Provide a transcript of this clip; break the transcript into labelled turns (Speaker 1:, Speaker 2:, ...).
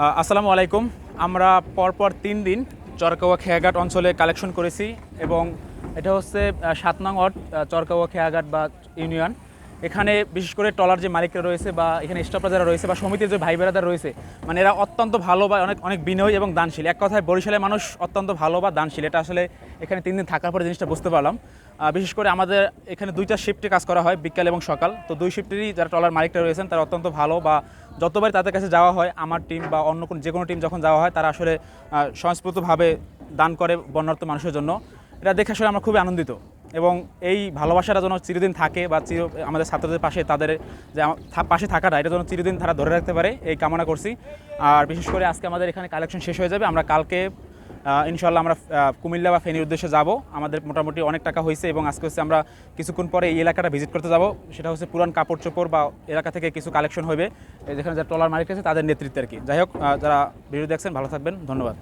Speaker 1: আসসালামু আলাইকুম। আমরা পরপর তিন দিন চরকাওয়া খেয়াঘাট অঞ্চলে কালেকশন করেছি এবং এটা হচ্ছে সাত নং ওয়ার্ড চরকাওয়া খেয়াঘাট বা ইউনিয়ন। এখানে বিশেষ করে টলার যে মালিকরা রয়েছে বা এখানে স্টাফরা যারা রয়েছে বা সমিতির যে ভাই বেড়াদার রয়েছে মানে এরা অত্যন্ত ভালো বা অনেক অনেক বিনয়ী এবং দানশীল। এক কথায় বরিশালের মানুষ অত্যন্ত ভালো বা দানশীল। এটা আসলে এখানে তিন দিন থাকার পরে জিনিসটা বুঝতে পারলাম। বিশেষ করে আমাদের এখানে দুইটা শিফটে কাজ করা হয়, বিকাল এবং সকাল। তো দুই শিফটেরই যারা টলার মালিকরা রয়েছেন, তারা অত্যন্ত ভালো বা যতবার তাদের কাছে যাওয়া হয়, আমার টিম বা অন্য কোনো যে কোনো টিম যখন যাওয়া হয়, তারা আসলে স্বয়ংস্ফূর্তভাবে দান করে বন্যার্থ মানুষের জন্য। এটা দেখে আসলে আমরা খুবই আনন্দিত। এবং এই ভালোবাসাটা যেন চিরদিন থাকে বা চির, আমাদের ছাত্রদের পাশে তাদের যে পাশে থাকাটা, এটা যেন চিরদিন তারা ধরে রাখতে পারে, এই কামনা করছি। আর বিশেষ করে আজকে আমাদের এখানে কালেকশন শেষ হয়ে যাবে। আমরা কালকে ইনশাল্লাহ আমরা কুমিল্লা বা ফেনীর উদ্দেশ্যে যাব। আমাদের মোটামুটি অনেক টাকা হয়েছে এবং আজকে হচ্ছে আমরা কিছুক্ষণ পরে এই এলাকাটা ভিজিট করতে যাব। সেটা হচ্ছে পুরান কাপড় চোপড় বা এলাকা থেকে কিছু কালেকশন হবে যেখানে যারা ট্রলার মালিক আছে তাদের নেতৃত্বে আর কি। যাই হোক যারা ভিডিও দেখছেন, ভালো থাকবেন। ধন্যবাদ।